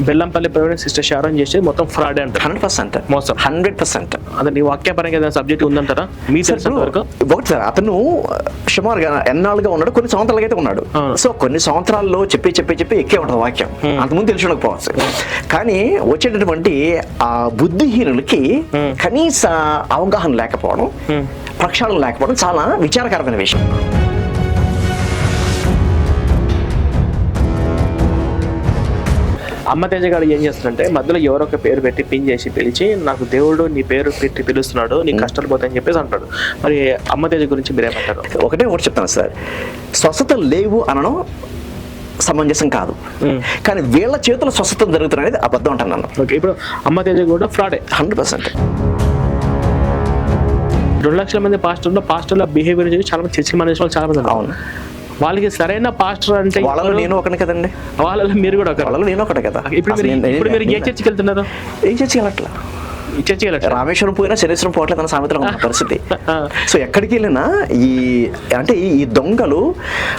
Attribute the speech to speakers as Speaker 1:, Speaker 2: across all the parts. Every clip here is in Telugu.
Speaker 1: బెల్లంపల్లి ప్రవీణ్ సిస్టర్ షారోన్ చేసేది మొత్తం ఫ్రాడ్ అంటారు.
Speaker 2: Hundred percent.
Speaker 1: మోసం.
Speaker 2: Hundred percent.
Speaker 1: అదే నీ వాక్యపరంగా ఏదైనా సబ్జెక్ట్ ఉందంటారా? మీ వరకు
Speaker 2: ఒకటి సార్ అతను సుమారుగా ఎన్నాళ్ళుగా ఉన్నాడు కొన్ని సంవత్సరాలుగా అయితే ఉన్నాడు. సో కొన్ని సంవత్సరాల్లో చెప్పి చెప్పి చెప్పి ఎక్కే ఉంటుంది వాక్యం. అంతకుముందు తెలిసి ఉండకపోవచ్చు. కానీ వచ్చేటటువంటి ఆ బుద్ధిహీనులకి. కనీస అవగాహన లేకపోవడం. ప్రక్షాళన లేకపోవడం చాలా విచారకరమైన విషయం.
Speaker 1: అమ్మ తేజ గారు ఏం చేస్తారంటే మధ్యలో ఎవరో ఒక పేరు పెట్టి పిన్ చేసి పిలిచి నాకు దేవుడు నీ పేరు పెట్టి పిలుస్తున్నాడు నీ కష్టాలు పోతాయని చెప్పేసి అంటాడు మరి అమ్మ తేజ గురించి మీరేమంటారు
Speaker 2: ఒకటే ఒకటి చెప్తాను సార్. స్వస్థత లేవు అనడం సమంజసం కాదు. కానీ వీళ్ళ చేతుల స్వస్థత జరుగుతున్నది అబద్ధం అంటాను నన్ను.
Speaker 1: ఓకే ఇప్పుడు అమ్మ తేజ కూడా ఫ్రాడే
Speaker 2: హండ్రెడ్ పర్సెంట్.
Speaker 1: రెండు లక్షల మంది పాస్టర్లో పాస్టర్ల బిహేవియర్ చేసి చాలా మంది చర్చి మనిషి చాలా మంది.
Speaker 2: అవును.
Speaker 1: వాళ్ళకి సరైన పాస్టర్ అంటే
Speaker 2: వాళ్ళలో నేను ఒకటి కదండి.
Speaker 1: వాళ్ళలో మీరు కూడా ఒకరు.
Speaker 2: వాళ్ళలో నేను ఒకటే కదా.
Speaker 1: ఇప్పుడు మీరు ఇప్పుడు మీరు ఏ చర్చికి వెళ్తున్నారు?
Speaker 2: ఏం చర్చి వెళ్ళట్లా? రామేశ్వరం పోయినా శనేశ్వరం పోవట్లేదు అన్న సామెతలో ఉన్న పరిస్థితి. సో ఎక్కడికి వెళ్ళినా ఈ అంటే ఈ- దొంగలు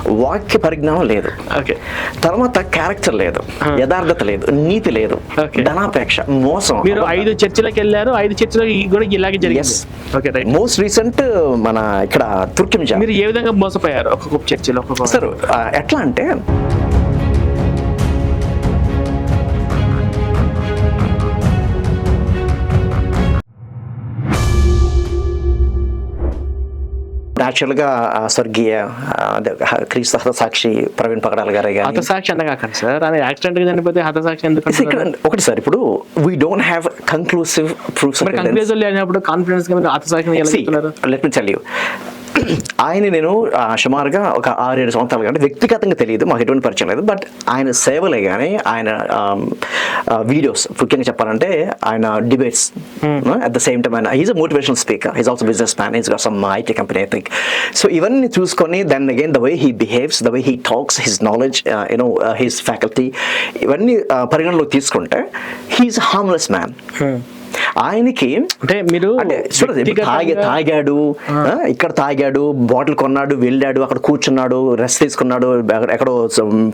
Speaker 2: వాక్య పరిజ్ఞానం లేదు.
Speaker 1: ఓకే.
Speaker 2: తర్వాత క్యారెక్టర్ లేదు. యథార్థత లేదు. నీతి లేదు. ధనాపేక్ష మోసం.
Speaker 1: మీరు ఐదు చర్చిలకు వెళ్ళారు ఐదు చర్చిలకు కూడా ఇలాగే జరిగింది.
Speaker 2: మోస్ట్ రీసెంట్ మన ఇక్కడ తుర్కింజా
Speaker 1: మీరు ఏ విధంగా మోసపోయారు ఒక్కొక్క చర్చిలో ఒక్కొక్క
Speaker 2: సార్ ఎట్లా అంటే ఆ, స్వర్గీయ క్రీస్తు హతసాక్షి ప్రవీణ్ పగడాల గారే కానీ
Speaker 1: హతసాక్షి అనగాకండి సార్. అది యాక్సిడెంట్గా చనిపోతే హతసాక్షి ఎందుకు
Speaker 2: ఇక్కడ
Speaker 1: అంటున్నారు?
Speaker 2: ఒకటి సార్ ఇప్పుడు we don't have conclusive proofs
Speaker 1: మరి కంక్లూజన్ లేనప్పుడు కాన్ఫిడెన్స్ ఎలా చెప్తున్నారు?
Speaker 2: లెట్ మీ యూ ఆయన నేను సుమారుగా ఒక ఆరేడు సంవత్సరాలు అంటే వ్యక్తిగతంగా తెలియదు మాకు ఎటువంటి పరిచయం లేదు. బట్ ఆయన సేవలే కానీ ఆయన వీడియోస్ ముఖ్యంగా చెప్పాలంటే ఆయన debates at the same time ఆయన is a motivational speaker is also business man is some IT company I think so ఇవన్నీ చూసుకొని then again the way he behaves the way he talks his knowledge you know his faculty ఇవన్నీ పరిగణలోకి తీసుకుంటే హీఈస్ హార్మ్లెస్ మ్యాన్ ఆయనకి
Speaker 1: అంటే మీరు
Speaker 2: అంటే చూడండి తాగాడు ఇక్కడ తాగాడు బాటిల్ కొన్నాడు వెళ్ళాడు అక్కడ కూర్చున్నాడు రెస్ట్ తీసుకున్నాడు ఎక్కడ-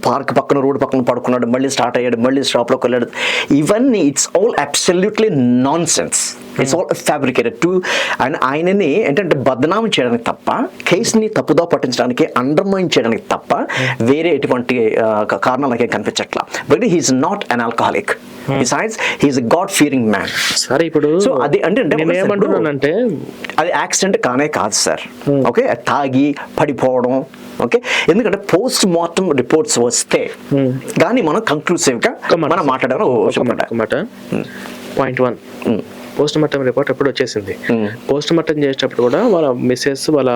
Speaker 2: పార్క్ పక్కన రోడ్ పక్కన పడుకున్నాడు మళ్ళీ స్టార్ట్ అయ్యాడు మళ్ళీ స్టాప్లోకి వెళ్ళాడు. ఇవన్నీ it's all absolutely nonsense it's all fabricated to and ఆయనని ఏంటంటే బదనామం చేయడానికి తప్ప కేసుని తప్పుదో పట్టించడానికి అండర్మైన్ చేయడానికి తప్ప వేరే ఎటువంటి కారణాలు నాకేం కనిపించట్లా. But he's not an alcoholic besides he's God fearing man
Speaker 1: సరే ఇప్పుడు
Speaker 2: సో అది అంటే అంటే అది యాక్సిడెంట్ కానే కాదు సార్ ఓకే తాగి పడిపోవడం ఓకే ఎందుకంటే పోస్ట్ మార్టం రిపోర్ట్స్ వస్తే కానీ మనం
Speaker 1: మాట.
Speaker 2: మనం మాట్లాడడం
Speaker 1: ఒక మాట ఒక మాట. Point one post mortem report ఎప్పుడు వచ్చేసింది. పోస్ట్ మార్టం చేసేటప్పుడు కూడా వాళ్ళ మిస్సెస్ వాళ్ళ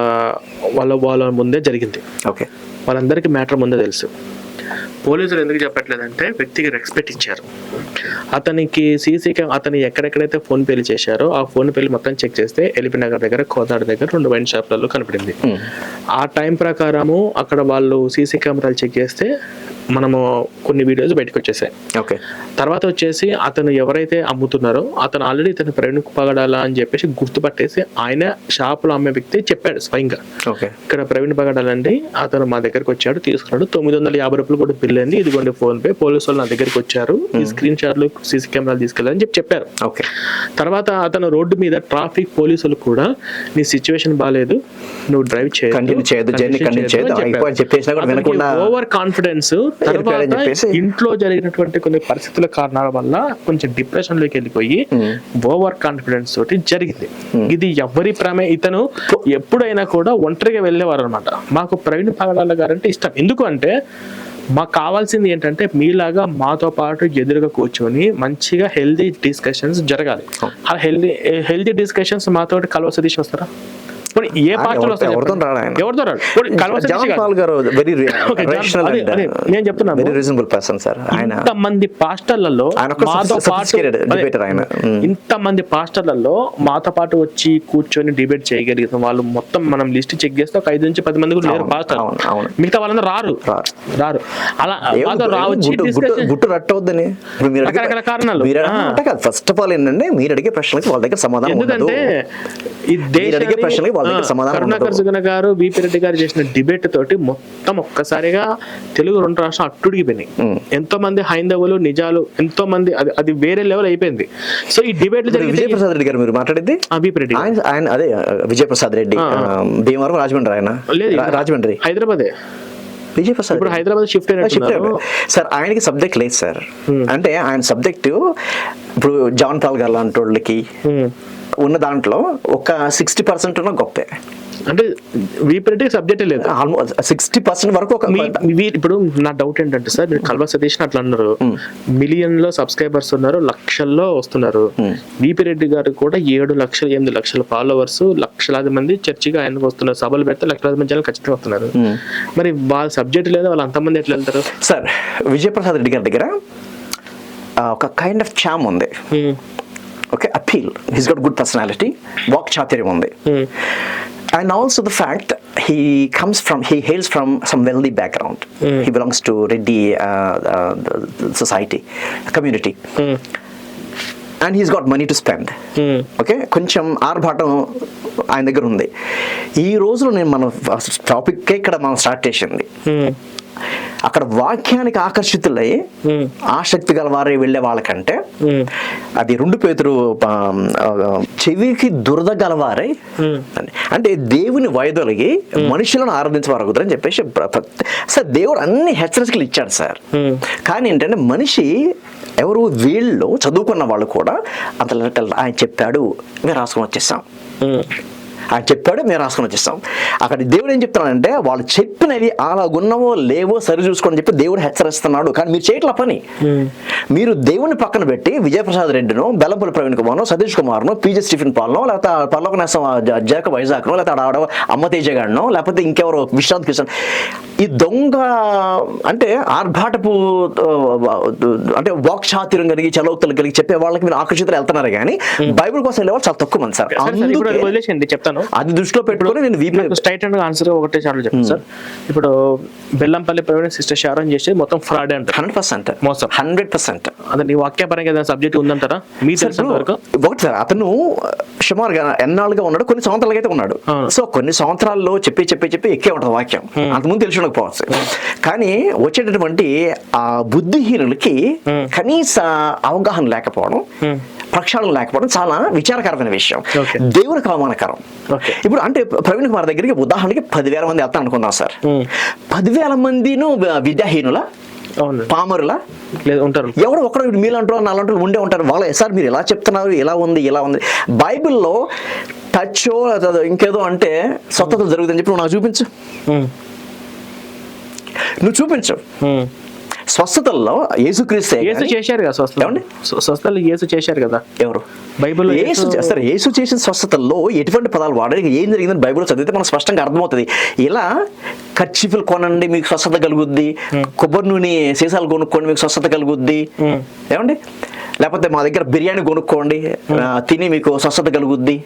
Speaker 1: వాళ్ళ వాళ్ళ ముందే జరిగింది.
Speaker 2: ఓకే.
Speaker 1: వాళ్ళందరికీ మ్యాటర్ ముందే తెలుసు. పోలీసులు ఎందుకు చెప్పట్లేదంటే వ్యక్తికి రెస్పెక్ట్ ఇచ్చారు. అతనికి సీసీ కెమెరా అతను ఎక్కడెక్కడైతే ఫోన్ పేలు చేశారో ఆ ఫోన్ పేలు మొత్తం చెక్ చేస్తే ఎలిపి నగర్ దగ్గర కోదాడ దగ్గర రెండు వైన్ షాప్లలో కనపడింది. ఆ టైం ప్రకారము అక్కడ వాళ్ళు సీసీ కెమెరాలు చెక్ చేస్తే మనము కొన్ని వీడియోస్ బయటకు వచ్చేసాయి
Speaker 2: ఓకే.
Speaker 1: తర్వాత వచ్చేసి అతను ఎవరైతే అమ్ముతున్నారో అతను ఆల్రెడీ ఇతను ప్రవీణ్ పగడాల అని చెప్పేసి గుర్తుపట్టేసి ఆయన షాపులో అమ్మే వ్యక్తి చెప్పాడు స్వయంగా.
Speaker 2: ఓకే.
Speaker 1: ఇక్కడ ప్రవీణ్ పగడాలండి అతను మా దగ్గరకు వచ్చాడు తీసుకున్నాడు. తొమ్మిది వందల యాభై రూపాయలు కూడా బిల్ అయింది. ఇదిగోండి ఫోన్ పే పోలీసు వాళ్ళు నా దగ్గరికి వచ్చారు. ఈ స్క్రీన్ షాట్లు సీసీ కెమెరాలు తీసుకెళ్ళాలని చెప్పి చెప్పారు.
Speaker 2: ఓకే.
Speaker 1: తర్వాత అతను రోడ్డు మీద ట్రాఫిక్ పోలీసులు కూడా నీ సిచ్యువేషన్ బాగాలేదు నువ్వు డ్రైవ్
Speaker 2: వినకుండా
Speaker 1: ఓవర్ కాన్ఫిడెన్స్ ఇంట్లో జరిగినటువంటి కొన్ని పరిస్థితుల కారణాల వల్ల కొంచెం డిప్రెషన్లోకి వెళ్ళిపోయి ఓవర్ కాన్ఫిడెన్స్ తోటి జరిగింది. ఇది ఎవరి ప్రమే? ఇతను ఎప్పుడైనా కూడా ఒంటరిగా వెళ్ళేవారు అనమాట మాకు ప్రవీణ్ పగడాల గారంటే ఇష్టం. ఎందుకు అంటే మాకు కావాల్సింది ఏంటంటే మీలాగా మాతో పాటు ఎదురుగా కూర్చొని మంచిగా హెల్దీ డిస్కషన్స్ జరగాలి. ఆ హెల్దీ హెల్దీ డిస్కషన్స్ మాతో కలవ సతీష్ వస్తారా? పోనీ ఏ పార్టీలో
Speaker 2: ఎవరితో- రాడు ఆయన.
Speaker 1: ఎవరితో రాడు
Speaker 2: జాన్. పాల్ గారు వెరీ
Speaker 1: అదే, నేను చెప్తున్నాను.
Speaker 2: వెరీ రీజనబుల్ పర్సన్ సార్ ఆయన
Speaker 1: ఇంత మంది పాస్టర్లలో
Speaker 2: debater ఆయన.
Speaker 1: ఇంత మంది పాస్టర్లలో మాతో పాటు వచ్చి కూర్చొని డిబేట్ చేయగలిగిన వాళ్ళు మొత్తం మనం లిస్ట్ చెక్ చేస్తే ఒక ఐదు నుంచి పది మంది కూడా లేరు పాస్టర్. మిగతా వాళ్ళందరూ రారు
Speaker 2: రారు.
Speaker 1: అలా రావచ్చి
Speaker 2: గుట్టు- రట్టవద్దని ఇప్పుడు
Speaker 1: రకరకాల కారణాలు.
Speaker 2: ఫస్ట్ ఆఫ్ ఆల్ ఏంటంటే మీరు అడిగే ప్రశ్నలకి వాళ్ళ దగ్గర సమాధానం ఉండదు
Speaker 1: ఎందుకంటే
Speaker 2: అడిగే ప్రశ్నలకి
Speaker 1: కరుణాకర్
Speaker 2: ఉండదు.
Speaker 1: సుగన గారు బీపీ రెడ్డి గారు చేసిన డిబేట్ తోటి మొత్తం ఒక్కసారిగా తెలుగు రెండు రాష్ట్రాలు అట్టుడిగిపోయినాయి ఎంతో మంది హైందవులు నిజాలు ఎంతో మంది అది అది వేరే లెవెల్ అయిపోయింది. సో ఈ డిబేట్లు జరిగితే
Speaker 2: విజయప్రసాద్ రెడ్డి గారు మీరు మాట్లాడింది
Speaker 1: బీపీ రెడ్డి.
Speaker 2: ఆయన అదే విజయప్రసాద్ రెడ్డి భీమవరం రాజమండ్రి ఆయన. రాజమండ్రి.
Speaker 1: హైదరాబాదే.
Speaker 2: విజయప్రసాద్
Speaker 1: ఇప్పుడు. Hyderabad shift
Speaker 2: shift. సార్ ఆయనకి సబ్జెక్ట్ లేదు సార్. అంటే ఆయన సబ్జెక్టు ఇప్పుడు జాన్ పాల్ గారు లాంటి వాళ్ళకి. ఉన్న దాంట్లో ఒక సిక్స్టీ పర్సెంట్ ఉన్న గొప్పే.
Speaker 1: అంటే బీపీ రెడ్డికి సబ్జెక్టే లేదు.
Speaker 2: ఆల్మోస్ట్ సిక్స్టీ పర్సెంట్ వరకు ఒక
Speaker 1: ఇప్పుడు నా డౌట్ ఏంటంటే సార్ మీరు కల్వ సతీష్ అట్లా అన్నారు. మిలియన్లో సబ్స్క్రైబర్స్ ఉన్నారు లక్షల్లో వస్తున్నారు. విపి రెడ్డి గారు కూడా ఏడు లక్షలు ఎనిమిది లక్షల ఫాలోవర్స్ లక్షలాది మంది చర్చిగా ఆయనకు వస్తున్నారు. సభలు పెడితే లక్షలాది మంది జనాలు ఖచ్చితంగా వస్తున్నారు. మరి వాళ్ళ సబ్జెక్ట్ లేదా వాళ్ళు అంతమంది ఎట్లా వెళ్తారు?
Speaker 2: సార్ విజయప్రసాద్ రెడ్డి గారి దగ్గర ఒక కైండ్ ఆఫ్ చామ్ ఉంది. Appeal his got good personality walk చాతుర్యం ఉంది. And also the fact he comes from he hails from some wealthy background he belongs to Reddy society community. And he's got money to spend. Okay కొంచెం ఆర్భాటం ఆయన దగ్గర ఉంది. ఈ రోజులో నేను మన టాపిక్కే ఇక్కడ మనం స్టార్ట్ చేసింది.
Speaker 1: Hmm.
Speaker 2: అక్కడ వాక్యానికి ఆకర్షితులై. ఆసక్తి గల వారే వెళ్ళే వాళ్ళకంటే. అది రెండు పేతురు చెవికి దురద గలవారై. అంటే దేవుని వయదొలిగి మనుషులను అని చెప్పేసి సార్ దేవుడు అన్ని హెచ్చరికలు ఇచ్చాడు సార్. కానీ ఏంటంటే మనిషి ఎవరు వీళ్ళు చదువుకున్న వాళ్ళు కూడా అంత ఆయన చెప్పాడు మేము రాసుకొని వచ్చేసాం. ఆయన చెప్పాడు మేము రాసుకొని వచ్చేస్తాం. అక్కడ దేవుడు ఏం చెప్తున్నాడంటే వాళ్ళు చెప్పినవి అలాగున్నవో లేవో సరి చూసుకోండి చెప్పి దేవుడు హెచ్చరిస్తున్నాడు. కానీ మీరు చేయట్ల పని. మీరు దేవుని పక్కన పెట్టి విజయప్రసాద్ రెడ్డిను బెల్లంపల్లి ప్రవీణ్ కుమార్ను సతీష్ కుమార్ను పీజే స్టీఫెన్ పాల్నో లేకపోతే పర్లోక నేసం జాక వైజాగ్నో లేకపోతే ఆడ అమ్మ తేజ గాడినో లేకపోతే ఇంకెవరో విశ్రాంత్ కిషన్ ఈ దొంగ అంటే ఆర్భాటపు అంటే వాక్చాతుర్యం కలిగి చలోక్తులు కలిగి చెప్పే వాళ్ళకి మీరు ఆకర్షితులు వెళ్తున్నారు కానీ బైబిల్ కోసం వెళ్ళే వాళ్ళు చాలా తక్కువ మంది సార్.
Speaker 1: సరే, ఇప్పుడు అది
Speaker 2: దృష్టిలో పెట్టుకొని నేను వీపీ
Speaker 1: స్ట్రైట్ అండ్ ఆన్సర్ ఒకటే చాలు చెప్తాను సార్. ఇప్పుడు బెల్లంపల్లి ప్రవీణ్ సిస్టర్ షారన్ చేసి మొత్తం ఫ్రాడ్ అంటారు
Speaker 2: హండ్రెడ్ పర్సెంట్
Speaker 1: మోసం.
Speaker 2: హండ్రెడ్ పర్సెంట్
Speaker 1: అదే నీ వాక్యపరంగా ఏదైనా సబ్జెక్ట్ ఉందంటారా? మీ వరకు
Speaker 2: ఒకటి సార్ అతను సుమారుగా ఎన్నాళ్ళుగా ఉన్నాడు కొన్ని సంవత్సరాలుగా అయితే ఉన్నాడు. సో కొన్ని సంవత్సరాల్లో చెప్పి చెప్పి చెప్పి ఎక్కే ఉంటుంది వాక్యం. అంతకుముందు తెలిసి ఉండకపోవచ్చు కానీ వచ్చేటటువంటి ఆ బుద్ధిహీనులకి కనీస అవగాహన లేకపోవడం ప్రక్షాళన లేకపోవడం చాలా విచారకరమైన విషయం. దేవునికి అవమానకరం. ఇప్పుడు అంటే ప్రవీణ్ కుమార్ దగ్గరికి ఉదాహరణకి పదివేల మంది వెళ్తాను అనుకుందాం సార్. పదివేల మందిను విద్యాహీనుల పామరుల
Speaker 1: లేదు ఉంటారు.
Speaker 2: ఎవరు ఒకరు ఇప్పుడు మీలాంటి నాలంటి ఉండే ఉంటారు. వాళ్ళ సార్ మీరు ఎలా చెప్తున్నారు? ఇలా ఉంది? ఇలా ఉంది? బైబిల్లో టచ్ ఇంకేదో అంటే స్వస్థత జరుగుతుందని చెప్పి నాకు చూపించు. నువ్వు చూపించు. స్వస్థతల్లో యేసుక్రీస్తే
Speaker 1: యేసు చేశారు కదా స్వస్థత.
Speaker 2: ఏమండి?
Speaker 1: స్వ- స్వస్థతలు యేసు చేశారు కదా.
Speaker 2: ఎవరు?
Speaker 1: బైబిల్లో
Speaker 2: యేసు చేస్తారు యేసు చేసిన స్వస్థతల్లో ఎటువంటి పదాలు వాడారు? ఏం జరిగిందని బైబిల్ చదివితే మనకు స్పష్టంగా అర్థమవుతుంది. ఇలా ఖర్చిఫులు కొనండి మీకు స్వస్థత కలుగుద్ది. కొబ్బరి నూనె సీసాలు కొనుక్కోండి మీకు స్వస్థత కలుగుద్ది. ఏమండి? లేకపోతే మా దగ్గర బిర్యానీ కొనుక్కోండి తిని మీకు స్వస్థత కలుగుద్ది?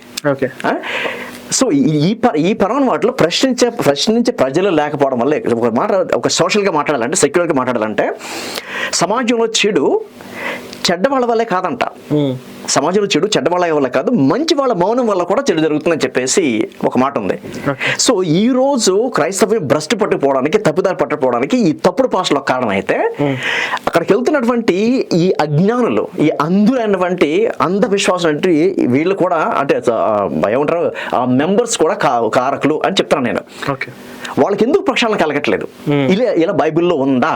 Speaker 2: సో ఈ- ఈ ప ఈ పరమైన వాటిలో ప్రశ్నించే ప్రశ్నించే ప్రజలు లేకపోవడం వల్ల ఒక మాట ఒక సోషల్గా మాట్లాడాలంటే సెక్యులర్గా మాట్లాడాలంటే సమాజంలో చెడు చెడ్డ వాళ్ళ వల్లే కాదంట. సమాజంలో చెడు చెడ్డ వాళ్ళ వల్ల కాదు మంచి వాళ్ళ మౌనం వల్ల కూడా చెడు జరుగుతుందని చెప్పేసి ఒక మాట ఉంది. సో ఈ రోజు క్రైస్తవ్యం భ్రష్టు పట్టుకుపోవడానికి తప్పుదారి పట్టుకుపోవడానికి ఈ తప్పుడు భాషలో కారణం అయితే అక్కడికి వెళ్తున్నటువంటి ఈ అజ్ఞానులు ఈ అంధులైనటువంటి అంధవిశ్వాసం అంటే వీళ్ళు కూడా అంటే ఏమంటారు ఆ మెంబర్స్ కూడా కారకులు అని చెప్తాను నేను. వాళ్ళకి ఎందుకు ప్రక్షాళన కలగట్లేదు? ఇలా ఇలా బైబిల్లో ఉందా?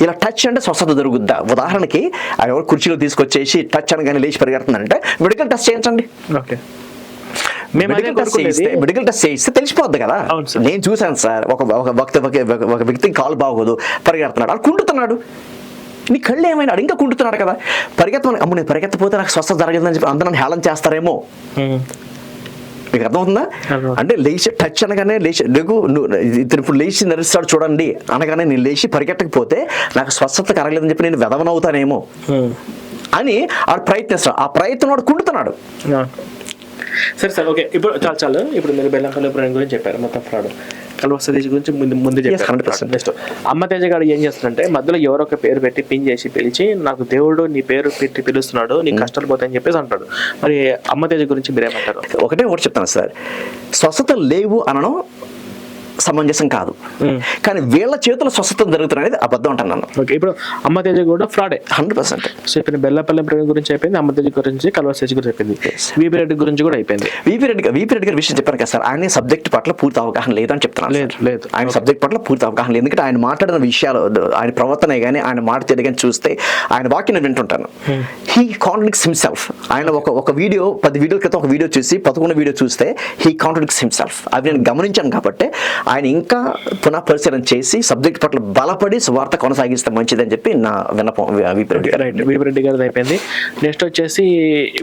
Speaker 2: ఇలా టచ్ అంటే స్వస్థత జరుగుద్దా ఉదాహరణకి ఆ ఎవరు కుర్చీలో తీసుకొచ్చేసి టచ్ అనగానే లేచి పరిగెడుతుందంటే మెడికల్ టెస్ట్ చేయించండి.
Speaker 1: ఓకే.
Speaker 2: మెడికల్ టెస్ట్ చేయిస్తే మెడికల్ టెస్ట్ చేయిస్తే తెలిసిపోద్ది కదా. నేను చూశాను సార్ ఒక ఒక వ్యక్తి ఒక- వ్యక్తికి కాలు బాగోదు పరిగెడుతున్నాడు. అది కుంటుతున్నాడు నీ కళ్ళు ఏమైనా ఇంకా కుంటున్నాడు కదా? పరిగెత్తమని అమ్మ నేను పరిగెత్తపోతే నాకు స్వస్థత జరగదని చెప్పి అందరూ హేళన చేస్తారేమో. మీకు అర్థమవుతుందా. అంటే లేచి టచ్ అనగానే లేచి లేకు నువ్వు ఇతను ఇప్పుడు లేచి నడుస్తాడు చూడండి అనగానే నేను లేచి పరిగెట్టకపోతే నాకు స్వస్థత కరగలేదని చెప్పి నేను వెదవనవుతానేమో అని ఆడు ప్రయత్నిస్తాడు ఆ ప్రయత్నం వాడు కుంటున్నాడు
Speaker 1: ఆ, సరే సార్ ఓకే ఇప్పుడు చాలు చాలు ఇప్పుడు మీరు బెల్లంపల్లి బ్రాండ్ గురించి చెప్పారు మొత్తం ఫ్రాడ్ కల్వ సతీష్ గురించి ముందు ముందు చెప్పారు
Speaker 2: 100%.
Speaker 1: నెక్స్ట్ అమ్మ తేజ గారు ఏం చేస్తారంటే మధ్యలో ఎవరో ఒక పేరు పెట్టి పిన్ చేసి పిలిచి నాకు దేవుడు నీ పేరు పెట్టి పిలుస్తున్నాడు నీ కష్టాలు పోతాయని చెప్పేసి అంటాడు మరి అమ్మ తేజ గురించి మీరేమంటారు
Speaker 2: ఒకటే ఒకటి చెప్తాను సార్ స్వస్థత లేవు అనడం సమంజసం కాదు. కానీ వీళ్ళ చేతుల స్వస్థత జరుగుతుంది అనేది అబద్ధం అంటాను నన్ను.
Speaker 1: ఓకే ఇప్పుడు అమ్మ తేజ కూడా ఫ్రాడే.
Speaker 2: Hundred percent.
Speaker 1: సో ఇప్పుడు బెల్లపల్లి బ్రాండ్ గురించి అయిపోయింది అమ్మ తేజ గురించి కల్వ సతీష్ గురించి అయిపోయింది. వీపీ రెడ్డి గురించి కూడా అయిపోయింది.
Speaker 2: వీపీ రెడ్డి గారు వీపీ రెడ్డి గారి విషయం చెప్పాను కదా సార్ ఆయన సబ్జెక్ట్ పట్ల పూర్తి అవగాహన లేదని చెప్తున్నాను
Speaker 1: లేదు. లేదు.
Speaker 2: ఆయన సబ్జెక్ట్ పట్ల పూర్తి అవగాహన లేదు. ఎందుకంటే ఆయన మాట్లాడిన విషయాలు ఆయన ప్రవర్తన కానీ ఆయన మాట తీరు కానీ చూస్తే ఆయన వాక్యం నేను వింటుంటాను. హీ కాంట్రడిక్స్ హిమ్సెల్ఫ్ ఆయన ఒక ఒక వీడియో పది వీడియోల క్రితం ఒక వీడియో చూసి పదకొండు వీడియో చూస్తే హీ కాంట్రడిక్స్ హిమ్సెల్ఫ్ అవి నేను గమనించాను కాబట్టి ఆయన ఇంకా పునః పరిశీలన చేసి సబ్జెక్ట్ పట్ల బలపడి సువార్త కొనసాగిస్తే మంచిదని చెప్పి నా విన్నపం వీపీ రెడ్డి గారు
Speaker 1: రైట్. గారిది అయిపోయింది. నెక్స్ట్ వచ్చేసి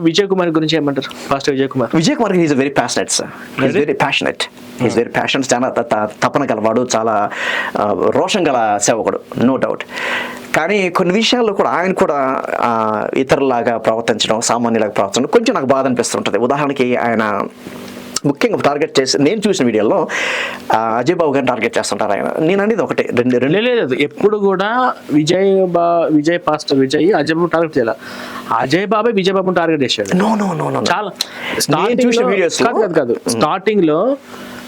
Speaker 1: విజయ్ కుమార్ గురించి ఏమంటారు? Fast Vijay Kumar
Speaker 2: Vijay Kumar is very passionate sir is very passionate is very passionate చాలా తపన గలవాడు చాలా రోషం గల సేవకుడు నో డౌట్ కానీ కొన్ని విషయాల్లో కూడా ఆయన కూడా ఇతరులాగా ప్రవర్తించడం సామాన్యులాగా ప్రవర్తించడం కొంచెం నాకు బాధ అనిపిస్తుంటుంది. ఉదాహరణకి ఆయన ముఖ్యంగా టార్గెట్ చేసి నేను చూసిన వీడియోలో అజయ్ బాబు గారిని టార్గెట్ చేస్తుంటారు ఆయన. నేను అనేది ఒకటి రెండు రెండు.
Speaker 1: లేదు. ఎప్పుడు కూడా విజయ్ బా విజయ్ పాస్టర్ విజయ్ అజయ్ బాబు టార్గెట్ చేయాలి. అజయ్ బాబే విజయ్ బాబుని టార్గెట్ చేశాడు.
Speaker 2: నో నో నో నో
Speaker 1: చాలా
Speaker 2: నేను చూసిన
Speaker 1: లో- కాదు కాదు కాదు. స్టార్టింగ్లో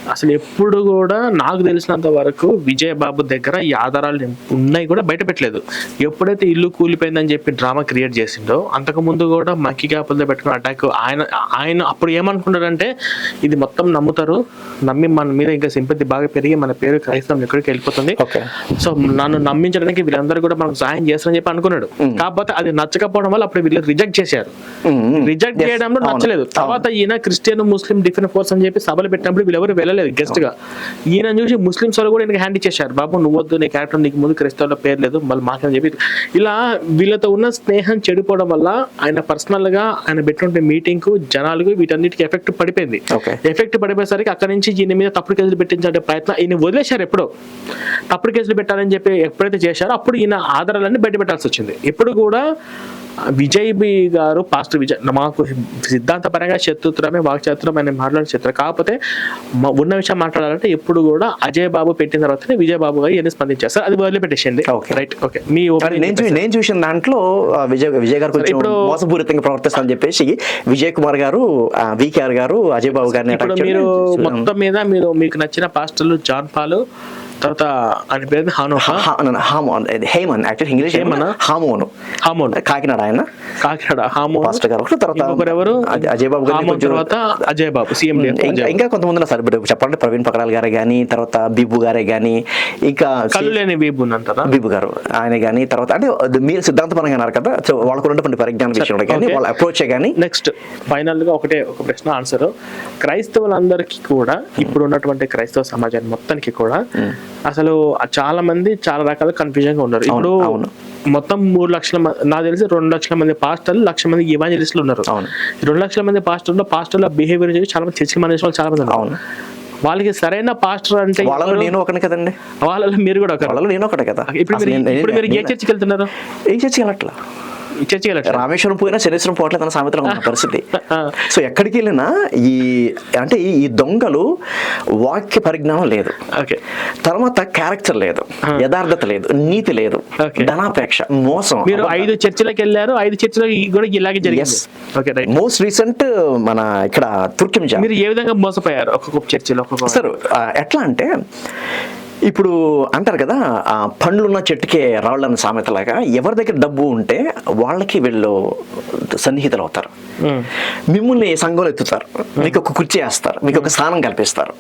Speaker 1: అసలు ఎప్పుడు కూడా నాకు తెలిసినంత వరకు విజయ్ బాబు దగ్గర ఈ ఆధారాలు ఉన్నాయి కూడా బయట పెట్టలేదు ఎప్పుడైతే ఇల్లు కూలిపోయిందని చెప్పి డ్రామా క్రియేట్ చేసిండో అంతకు ముందు కూడా మక్కి క్యాపులతో పెట్టుకున్న అటాక్ ఆయన ఆయన అప్పుడు ఏమనుకున్నాడంటే ఇది మొత్తం నమ్ముతారు నమ్మి మన మీద ఇంకా సింపతి బాగా పెరిగి మన పేరు క్రైస్తవం ఎక్కడికి వెళ్ళిపోతుంది. సో నన్ను నమ్మించడానికి వీళ్ళందరూ కూడా మనకు సాయం చేస్తారని చెప్పి అనుకున్నాడు కాకపోతే అది నచ్చకపోవడం వల్ల అప్పుడు వీళ్ళు రిజెక్ట్ చేశారు రిజెక్ట్. చేయడంలో. నచ్చలేదు తర్వాత ఈయన క్రిస్టియన్ ముస్లిం డిఫరెంట్ ఫోర్స్ అని చెప్పి సభలు పెట్టినప్పుడు వీళ్ళెవరు వెళ్ళలేదు గెస్ట్గా. ఈయన చూసి ముస్లింస్ వాళ్ళు కూడా ఈయనకి హ్యాండ్ ఇచ్చేశారు. బాబు నువ్వు వద్దు నీ క్యారెక్టర్ నీకు ముందు క్రైస్తవుల పేరు లేదు మళ్ళీ మాకని చెప్పి ఇలా వీళ్ళతో ఉన్న స్నేహం చెడిపోవడం వల్ల ఆయన పర్సనల్గా ఆయన పెట్టిన మీటింగ్కు జనాలకు వీటన్నిటికి ఎఫెక్ట్ పడిపోయింది. ఎఫెక్ట్ పడిపోయేసరికి అక్కడ నుంచి ఈయన మీద తప్పుడు కేసులు పెట్టించే ప్రయత్నం. ఈయన వదిలేశారు ఎప్పుడో. తప్పుడు కేసులు పెట్టాలని చెప్పి ఎప్పుడైతే చేశారో అప్పుడు ఈయన ఆధారాలన్నీ బయట పెట్టాల్సి వచ్చింది. ఎప్పుడు కూడా విజయ్ బి గారు పాస్టర్ విజయ్ మాకు సిద్ధాంతపరంగా శత్రుత్వమే వాక్చాతురం అని మాట్లాడే శత్రు. కాకపోతే ఉన్న విషయం మాట్లాడాలంటే ఎప్పుడు కూడా అజయ్ బాబు పెట్టిన తర్వాతనే విజయ్ బాబు గారు ఎన్ని స్పందించారు సార్ అది వదిలిపెట్టేసింది
Speaker 2: Okay.
Speaker 1: Right okay. మీ
Speaker 2: నేను చూసిన దాంట్లో విజయ్ విజయ్ గారు కొంచెం
Speaker 1: ఇప్పుడు-
Speaker 2: మోసపూరితంగా ప్రవర్తిస్తారని చెప్పేసి విజయ్ కుమార్ గారు వికేఆర్ గారు అజయ్ బాబు గారిని
Speaker 1: ఇప్పుడు మీరు మొత్తం మీద మీరు మీకు నచ్చిన పాస్టర్లు జాన్ పాలు తర్వాత ఆయన పేరు హానోహా
Speaker 2: హా- హా- హామోన్. హేమన్. యాక్చువల్ ఇంగ్లీష్
Speaker 1: హేమనా?
Speaker 2: హామోను?
Speaker 1: హామోన్.
Speaker 2: కాకినాడ ఆయన.
Speaker 1: కాకినాడ. హామోన్.
Speaker 2: పాస్టర్ గారు. తర్వాత
Speaker 1: ఎవరు?
Speaker 2: అజయ్- బాబు కొంచెం-
Speaker 1: తర్వాత అజయ్ బాబు సీఎం
Speaker 2: ఇంకా ఇంకా కొంతమంది ఉన్నారు సార్. చెప్పాలంటే ప్రవీణ్ పకడాల్ గారే కానీ తర్వాత బిబు గారే కానీ ఇంకా
Speaker 1: కళ్ళు లేని వీబు అంటారా
Speaker 2: బిబు గారు ఆయన కానీ తర్వాత అంటే మీరు సిద్ధాంతపరంగా అన్నారు కదా సో వాళ్ళకు ఉన్నటువంటి పరిజ్ఞాన విషయంలో కానీ. వాళ్ళ అప్రోచ్ కానీ.
Speaker 1: నెక్స్ట్ ఫైనల్గా ఒకటే ఒక ప్రశ్న ఆన్సర్ క్రైస్తవులందరికీ కూడా ఇప్పుడు ఉన్నటువంటి క్రైస్తవ సమాజాన్ని మొత్తానికి కూడా అసలు చాలా మంది చాలా రకాల కన్ఫ్యూజన్గా ఉన్నారు. ఇప్పుడు. మొత్తం మూడు లక్షల నాకు తెలిసి రెండు లక్షల మంది పాస్టర్లు లక్ష మంది ఇవాంజలిస్టులు ఉన్నారు. రెండు లక్షల మంది పాస్టర్లు పాస్టర్ల బిహేవియర్ చూసి చాలా మంది చర్చికి మన వాళ్ళు చాలా మంది ఉన్నారు. వాళ్ళకి సరైన పాస్టర్ అంటే
Speaker 2: వాళ్ళలో? నేను ఒకటి కదండి.
Speaker 1: వాళ్ళలో మీరు కూడా ఒకరు.
Speaker 2: వాళ్ళలో నేను ఒకటే కదా.
Speaker 1: ఇప్పుడు మీరు ఏ చర్చికి వెళ్తున్నారు?
Speaker 2: ఏం చర్చి వెళ్ళట్లా?
Speaker 1: చర్చికి వెళ్ళట్లేదు
Speaker 2: రామేశ్వరం పోయినా శనేశ్వరం పోవట్లేదు అన్న సామెతలో ఉన్న పరిస్థితి. సో ఎక్కడికి వెళ్ళినా ఈ అంటే ఈ- దొంగలు వాక్య పరిజ్ఞానం లేదు.
Speaker 1: ఓకే.
Speaker 2: తర్వాత క్యారెక్టర్ లేదు. యథార్థత లేదు. నీతి లేదు. ధనాపేక్ష మోసం
Speaker 1: మీరు ఐదు చర్చిలకు వెళ్ళారు. ఐదు చర్చిలకు కూడా ఇలాగే జరిగింది.
Speaker 2: Yes.
Speaker 1: Okay right.
Speaker 2: Most recent మన ఇక్కడ తుర్కింజా
Speaker 1: మీరు ఏ విధంగా మోసపోయారు ఒక్కొక్క చర్చిలో ఒక్కొక్క
Speaker 2: సార్ ఎట్లా అంటే ఇప్పుడు అంటారు కదా ఆ పండ్లున్న చెట్టుకే రాళ్ళన్న సామెతలాగా ఎవరి దగ్గర డబ్బు ఉంటే వాళ్ళకి వీళ్ళు సన్నిహితులు అవుతారు.
Speaker 1: మ్మ్.
Speaker 2: మిమ్మల్ని సంఘంలో ఎత్తుతారు మీకు ఒక కుర్చీ వేస్తారు మీకు ఒక స్థానం కల్పిస్తారు.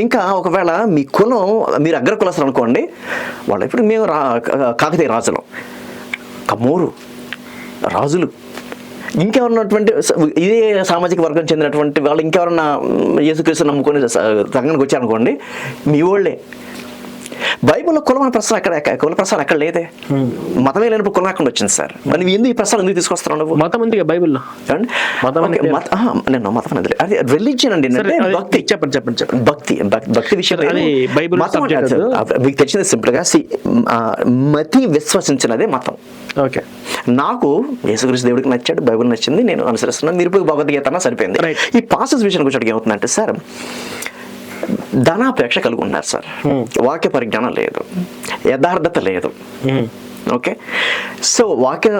Speaker 2: ఇంకా ఒకవేళ మీ కులం మీరు అగ్ర కులస్తులు అనుకోండి వాళ్ళు ఇప్పుడు మేము రా కాకతీయ రాజులు. కమ్మూరు రాజులు. ఇంకెవరున్నటువంటి ఇదే సామాజిక వర్గం చెందినటువంటి వాళ్ళు ఇంకెవరన్నా యేసుక్రీస్తు నమ్ముకొని సంఘానికి వచ్చారనుకోండి మీ వాళ్ళే బైబిల్లో కులం అనే ప్రశ్న అక్కడ కుల ప్రశ్న అక్కడ లేదే. మతమే లేనప్పుడు కులం అక్కడ వచ్చింది సార్. మరి నువ్వు ఎందుకు ఈ ప్రశ్న ఎందుకు తీసుకొస్తున్నావు నువ్వు?
Speaker 1: మతం ఉంది బైబిల్లో?
Speaker 2: నేను మతం అనేది అది రిలీజియన్ అండి భక్తి.
Speaker 1: చెప్పండి చెప్పండి చెప్పండి.
Speaker 2: భక్తి భక్- భక్తి విషయం.
Speaker 1: బైబిల్
Speaker 2: మతం మీకు సింపుల్గా సి- ఆ, మతి విశ్వసించినదే మతం.
Speaker 1: ఓకే.
Speaker 2: నాకు యేసుక్రీస్తు దేవుడికి నచ్చాడు బైబిల్ నచ్చింది నేను అనుసరిస్తున్నాను మీరు భగవద్గీత సరిపోయింది. ఈ పాసెస్ విషయానికి వచ్చేటికి ఏమవుతుందంటే సార్ ధనాపేక్ష కలిగి ఉన్నారు సార్ వాక్య పరిజ్ఞానం లేదు. యథార్థత లేదు. ఓకే? సో వాక్య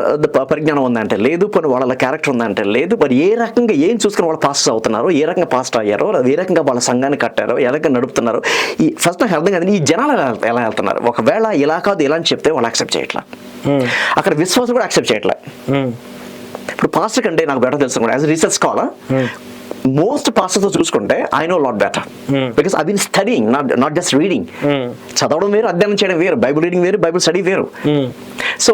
Speaker 2: పరిజ్ఞానం ఉందంటే లేదు పోనీ వాళ్ళ క్యారెక్టర్ ఉందంటే లేదు మరి ఏ రకంగా ఏం చూసుకుని వాళ్ళు పాస్ అవుతున్నారో ఏ రకంగా పాస్ అయ్యారో ఏ రకంగా వాళ్ళ సంఘాన్ని కట్టారో ఏ రకంగా నడుపుతున్నారో ఈ ఫస్ట్ నాకు అర్థం కాదు ఈ జనాలు ఎలా ఎలా వెళ్తున్నారు? ఒకవేళ ఇలా కాదు ఇలా అని చెప్తే వాళ్ళు యాక్సెప్ట్ చేయట్లా? అక్కడ విశ్వాసం కూడా యాక్సెప్ట్ చేయట్లే? ఇప్పుడు పాస్టర్ కంటే నాకు బెటర్ తెలుసు as research scholar most pastors చూసుకుంటే I know lot better
Speaker 1: Hmm.
Speaker 2: Because I been studying not not just reading చదవడం వేరు అధ్యయనం చేయడం వేరు బైబిల్ రీడింగ్ వేరు బైబిల్ స్టడీ వేరు. సో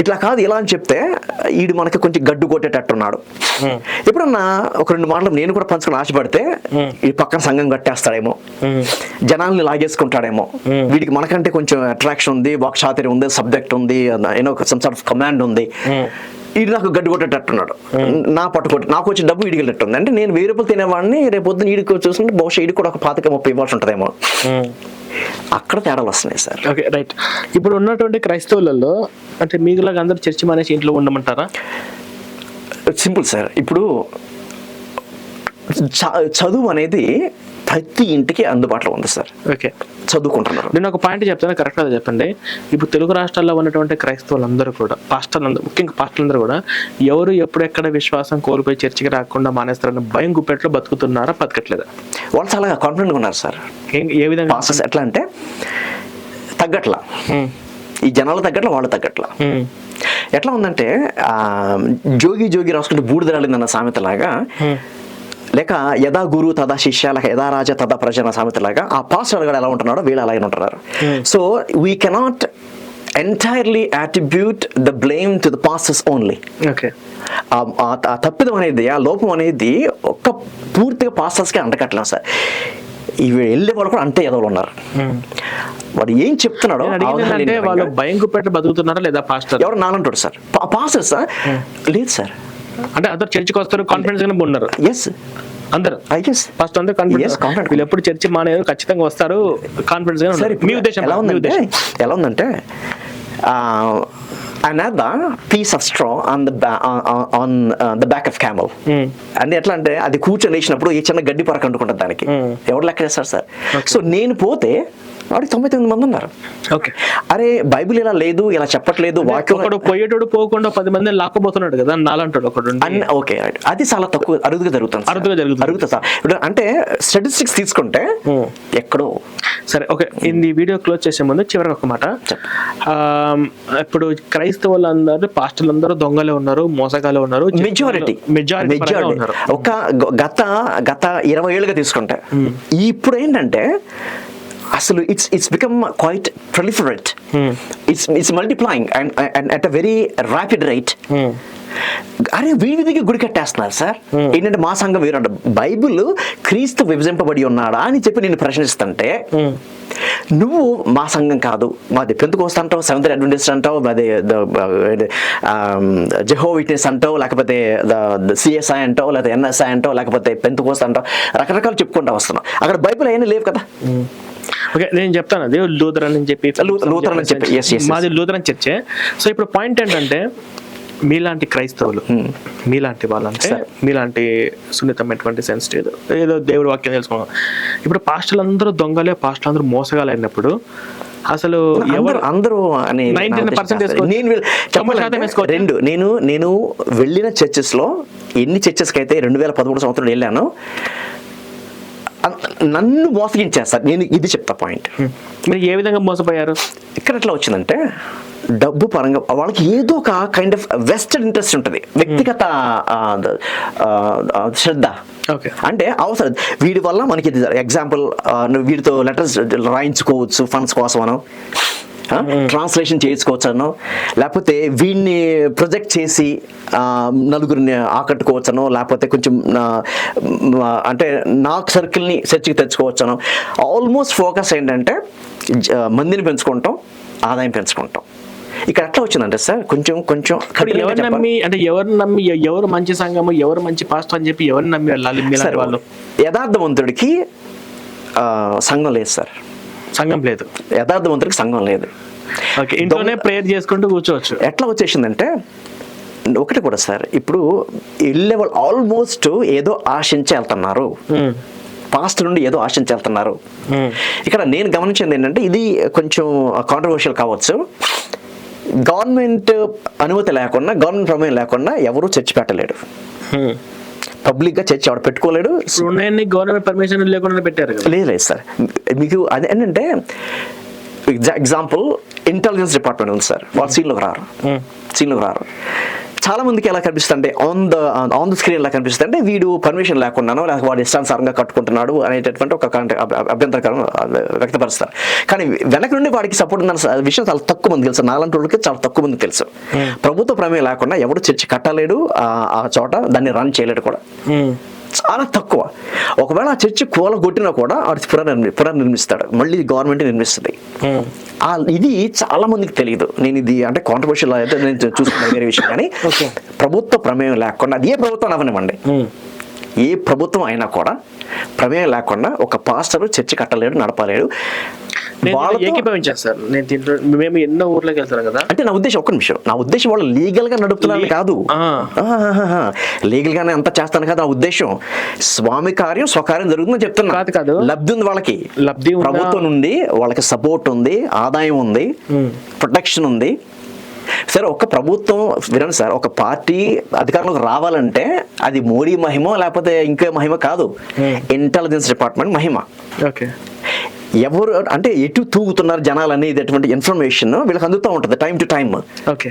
Speaker 2: ఇట్లా కాదు ఇలా అని చెప్తే ఈడు మనకి కొంచెం గడ్డు కొట్టేటట్టున్నాడు. ఎప్పుడన్నా ఒక రెండు మాటలు నేను కూడా పంచుకుని ఆశపడితే ఈ పక్కన సంఘం కట్టేస్తాడేమో. జనాల్ని లాగేసుకుంటాడేమో. వీడికి మనకంటే కొంచెం అట్రాక్షన్ ఉంది వాక్చాతుర్యం ఉంది సబ్జెక్ట్ ఉంది ఏదో సమ్ సార్ట్ ఆఫ్ కమాండ్ ఉంది. ఇది నాకు గడ్డి కొట్టేటట్టున్నాడు. నా పట్టుకొట్టి నాకు వచ్చి డబ్బు ఇడికి వెళ్ళట్టుంది అంటే నేను వెయ్యి రూపాయలు తినేవాడిని రేపు పొద్దున్న ఈడికి చూస్తుంటే బహుశా ఈడికి కూడా ఒక పాతిక ముప్పై ఇవ్వాల్సి ఉంటుందేమో. అక్కడ తేడాలు వస్తున్నాయి సార్.
Speaker 1: Okay right. ఇప్పుడు ఉన్నటువంటి క్రైస్తవులలో అంటే మీకులాగా అందరూ చర్చి మానేసి ఇంట్లో ఉండమంటారా?
Speaker 2: Simple sir. ఇప్పుడు చదువు అనేది ప్రతి ఇంటికి అందుబాటులో ఉంది సార్.
Speaker 1: ఓకే.
Speaker 2: చదువుకుంటున్నారు.
Speaker 1: నేను ఒక పాయింట్ చెప్తాను కరెక్ట్గా చెప్పండి. ఇప్పుడు తెలుగు రాష్ట్రాల్లో ఉన్నటువంటి క్రైస్తవులందరూ కూడా పాస్టర్లందరూ ముఖ్యంగా పాస్టర్లందరూ కూడా ఎవరు ఎప్పుడెక్కడ విశ్వాసం కోల్పోయి చర్చికి రాకుండా మానేస్తారన్న భయం గుప్పెట్లో బతుకుతున్నారా బతకట్లేదా?
Speaker 2: వాళ్ళు చాలా కాన్ఫిడెంట్గా ఉన్నారు సార్.
Speaker 1: ఏ- ఏ విధంగా?
Speaker 2: ఎట్లా అంటే తగ్గట్లా. ఈ జనాలు తగ్గట్లా వాళ్ళు తగ్గట్లా. ఎట్లా ఉందంటే జోగి జోగి రాసుకుంటే బూడిదరాలిందన్న సామెతలాగా
Speaker 1: ఉమ్,
Speaker 2: లేక యథా గురు తదా శిష్య లేక యథా రాజ తదా ప్రజ అన్న సామెతలాగా ఆ పాస్టర్ కూడా ఎలా ఉంటున్నాడో వీళ్ళు అలాగే ఉంటున్నారు. So we cannot entirely attribute the blame to the pastors only
Speaker 1: okay
Speaker 2: ఆ- తప్పిదం అనేది ఆ లోపం అనేది ఒక్క పూర్తిగా పాస్టర్స్కే అంటకట్టలేం సార్. ఇవి వెళ్ళే వాళ్ళు కూడా అంతే ఎదవలు ఉన్నారు.
Speaker 1: ఉమ్.
Speaker 2: వాడు ఏం చెప్తున్నాడో
Speaker 1: వాళ్ళు. భయం గుప్పెట్లు బతుకుతున్నారా లేదా పాస్టర్?
Speaker 2: ఎవరు నాలంటాడు సార్? పాస్టర్స్? లేదు సార్.
Speaker 1: అంటే అందరు చర్చికి వస్తారు కాన్ఫిడెన్స్ గానే ఉన్నారు.
Speaker 2: ఎస్
Speaker 1: అందరు.
Speaker 2: ఐ గెస్
Speaker 1: ఫస్ట్ అందరు కాన్ఫిడెన్స్
Speaker 2: confident.
Speaker 1: వీళ్ళు ఎప్పుడు చర్చి మానేరు ఖచ్చితంగా వస్తారు కాన్ఫిడెన్స్ గానే మీ ఉద్దేశం
Speaker 2: ఎలా ఉందంటే
Speaker 1: ఉద్దేశం?
Speaker 2: ఎలా ఉందంటే another piece of straw on the on the back of camel. అంటే ఎట్లా అంటే అది కూర్చొని లేచినప్పుడు ఈ చిన్న గడ్డి పరక అంటుకుంటుంది దానికి.
Speaker 1: Hmm.
Speaker 2: ఎవరు లెక్క చేస్తారు సార్ సో నేను పోతే వాడికి తొంభై తొమ్మిది మంది ఉన్నారు.
Speaker 1: ఓకే.
Speaker 2: అరే బైబిల్ ఇలా లేదు ఇలా చెప్పట్లేదు
Speaker 1: ఒకడు పోయేటోడు పోకుండా పది మంది లాక్కపోతున్నాడు కదా నాలంటాడు ఒకడు
Speaker 2: ఓకే అది చాలా తక్కువ అరుదుగా జరుగుతుంది.
Speaker 1: అరుదుగా జరుగుతుంది.
Speaker 2: అరుగుతుంది సార్. ఇప్పుడు అంటే స్టాటిస్టిక్స్ తీసుకుంటే. ఎక్కడో.
Speaker 1: సరే ఓకే. ఇది వీడియో క్లోజ్ చేసే ముందు చివరికి ఒక మాట. ఇప్పుడు క్రైస్తవులందరూ పాస్టర్లు అందరూ దొంగలే ఉన్నారు మోసగాలే ఉన్నారు
Speaker 2: మెజారిటీ
Speaker 1: మెజారిటీ ఉన్నారు.
Speaker 2: ఒక గత గత ఇరవై ఏళ్ళుగా తీసుకుంటే ఇప్పుడు ఏంటంటే అసలు it's it's become quite proliferate
Speaker 1: Hmm.
Speaker 2: It's it's multiplying and and at a very rapid right
Speaker 1: Hmm.
Speaker 2: అరే వీడి దగ్గర గుడి కట్టేస్తున్నారు సార్ ఏంటంటే మా సంఘం వేరంట బైబిల్ క్రీస్తు విభజింపబడి ఉన్నాడా అని చెప్పి నేను ప్రశ్నిస్తుంటే
Speaker 1: Hmm.
Speaker 2: నువ్వు మా సంఘం కాదు. మాది పెంతుకోస్తా అంటావు సెవెంత్ అడ్వెంటిస్ట్ అంటావు మాది జెహో విట్నెస్ అంటావు లేకపోతే సిఎస్ఐ అంటావు లేకపోతే ఎన్ఎస్ఐ అంటావు లేకపోతే పెంతుకోస్తా అంటావు. రకరకాలు చెప్పుకుంటా వస్తున్నావు అక్కడ బైబిల్ అయినా లేవు కదా.
Speaker 1: ఓకే నేను చెప్తాను అది లూథరన్ అని చెప్పి
Speaker 2: లూ- లూథరన్ అని చెప్పి.
Speaker 1: మాది లూథరన్ చర్చే సో ఇప్పుడు పాయింట్ ఏంటంటే మీలాంటి క్రైస్తవులు మీలాంటి వాళ్ళంటే. మీలాంటి సున్నితమైనటువంటి సెన్సిటివ్ ఏదో దేవుడి వాక్యం తెలుసుకున్నాం ఇప్పుడు పాస్టర్లు అందరూ దొంగలే పాస్టర్లు అందరూ మోసగాలు అయినప్పుడు అసలు ఎవరు
Speaker 2: అందరూ అందరూ అని నా
Speaker 1: 99%
Speaker 2: ఉద్దేశం కాదు.
Speaker 1: వేసుకోవచ్చు.
Speaker 2: నేను. రెండు నేను నేను వెళ్ళిన చర్చెస్లో ఎన్ని చర్చెస్కి అయితే రెండు వేల పదమూడు సంవత్సరాలు వెళ్ళాను అన్- నన్ను మోసగించేస్తారు. నేను ఇది చెప్తా పాయింట్.
Speaker 1: మీరు ఏ విధంగా మోసపోయారు?
Speaker 2: ఇక్కడ ఎట్లా వచ్చిందంటే డబ్బు పరంగా వాళ్ళకి ఏదో ఒక కైండ్ ఆఫ్ వెస్టెడ్ ఇంట్రెస్ట్ ఉంటుంది. వ్యక్తిగత శ్రద్ధ.
Speaker 1: ఓకే.
Speaker 2: అంటే అవసరం. వీడి వల్ల మనకి ఎగ్జాంపుల్ వీడితో లెటర్స్ రాయించుకోవచ్చు ఫండ్స్ కోసం మనం ట్రాన్స్లేషన్ చేసుకోవచ్చనో లేకపోతే వీడిని ప్రొజెక్ట్ చేసి నలుగురిని ఆకట్టుకోవచ్చనో లేకపోతే కొంచెం అంటే నాకు సర్కిల్ని చర్చికి తెచ్చుకోవచ్చనో ఆల్మోస్ట్ ఫోకస్ ఏంటంటే మందిని పెంచుకుంటాం ఆదాయం పెంచుకుంటాం. ఇక్కడ ఎట్లా వచ్చిందంటే సార్ కొంచెం కొంచెం
Speaker 1: ఎవరు. నమ్మి అంటే ఎవరు నమ్మి ఎవరు మంచి సంఘము ఎవరు మంచి పాస్టర్ అని చెప్పి ఎవరు నమ్మి వెళ్ళాలి వాళ్ళు?
Speaker 2: యథార్థవంతుడికి సంఘం లేదు సార్.
Speaker 1: సంఘం లేదు.
Speaker 2: యథార్థవంతుడికి సంఘం లేదు.
Speaker 1: ఓకే ఇంట్లోనే ప్రేయర్ చేసుకుంటూ కూర్చోవచ్చు.
Speaker 2: ఎట్లా వచ్చేసిందంటే ఒకటి కూడా సార్ ఇప్పుడు వెళ్ళే వాళ్ళు ఆల్మోస్ట్ ఏదో ఆశించి వెళ్తున్నారు. పాస్ట్ నుండి ఏదో ఆశించి వెళ్తున్నారు. ఇక్కడ నేను గమనించింది ఏంటంటే ఇది కొంచెం కాంట్రవర్షియల్ కావచ్చు. గవర్నమెంట్ అనుమతి లేకుండా గవర్నమెంట్ ప్రమేయం లేకుండా ఎవరు చర్చ్ పెట్టలేడు. పబ్లిక్గా చర్చ్ ఎవరు పెట్టుకోలేడు.
Speaker 1: గవర్నమెంట్ పర్మిషన్ లేకుండా పెట్టారు
Speaker 2: లేదు లేదు సార్. మీకు అది ఏంటంటే ఎగ్జాంపుల్ ఇంటెలిజెన్స్ డిపార్ట్మెంట్ ఉంది సార్. వాళ్ళు సీన్లోకి రారు.
Speaker 1: ఉమ్,
Speaker 2: సీన్లోకి రారు. చాలా మందికి ఎలా కనిపిస్తుంది on the on the screen ఎలా కనిపిస్తుంది అంటే వీడు పర్మిషన్ లేకుండానో లేకపోతే వాడు ఇష్టానుసారంగా కట్టుకుంటున్నాడు అనేటటువంటి ఒక అభ్యంతరకరం వ్యక్తపరుస్తారు. కానీ వెనక నుండి వాడికి సపోర్ట్ ఉందన్న స- విషయం చాలా తక్కువ మంది తెలుసు. నాలాంటి వాళ్ళకి చాలా తక్కువ మంది తెలుసు. ప్రభుత్వ ప్రమేయం లేకుండా ఎవడు చర్చి కట్టలేడు ఆ- చోట దాన్ని రన్ చేయలేడు కూడా.
Speaker 1: ఉమ్,
Speaker 2: చాలా తక్కువ. ఒకవేళ ఆ చర్చి కూల కొట్టినా కూడా ఆడు పునర్నిర్మి పునర్నిర్మిస్తాడు మళ్ళీ గవర్నమెంట్ నిర్మిస్తుంది. ఇది చాలా మందికి తెలియదు. నేను ఇది అంటే కాంట్రవర్షియల్ అయితే నేను చూసుకున్న వేరే విషయం. కానీ. ప్రభుత్వ ప్రమేయం లేకుండా అది ఏ ప్రభుత్వం అవనివ్వండి. ఏ ప్రభుత్వం అయినా కూడా ప్రమేయం లేకుండా ఒక పాస్టర్ చర్చి కట్టలేడు నడపలేడు.
Speaker 1: ఏకీభవించాను సార్ నేను దీంట్లో మేము ఎన్నో ఊర్లోకి వెళ్తాం కదా.
Speaker 2: అంటే నా ఉద్దేశం ఒక్క నిమిషం. నా ఉద్దేశం వాళ్ళు లీగల్గా నడుపుతున్నారని
Speaker 1: లీ-
Speaker 2: కాదు.
Speaker 1: ఆ.
Speaker 2: లీగల్ గానే అంతా చేస్తాను కదా నా ఉద్దేశం. స్వామి కార్యం స్వకార్యం జరుగుతుందని చెప్తున్నా.
Speaker 1: కాదు, కాదు.
Speaker 2: లబ్ధి ఉంది వాళ్ళకి.
Speaker 1: లబ్ధి ఉందా?
Speaker 2: ప్రభుత్వం నుండి వాళ్ళకి సపోర్ట్ ఉంది ఆదాయం ఉంది. ప్రొటెక్షన్ ఉంది. సరే ఒక ప్రభుత్వం వినండి సార్ ఒక పార్టీ అధికారంలోకి రావాలంటే అది మోడీ మహిమ లేకపోతే ఇంకే మహిమ కాదు. ఇంటెలిజెన్స్ డిపార్ట్మెంట్ మహిమ.
Speaker 1: ఓకే.
Speaker 2: ఎవరు అంటే ఎటు తూగుతున్నారు జనాలు అనేది అటువంటి ఇన్ఫర్మేషన్ వీళ్ళకి అందుతూ ఉంటుంది టైం టు టైం
Speaker 1: ఓకే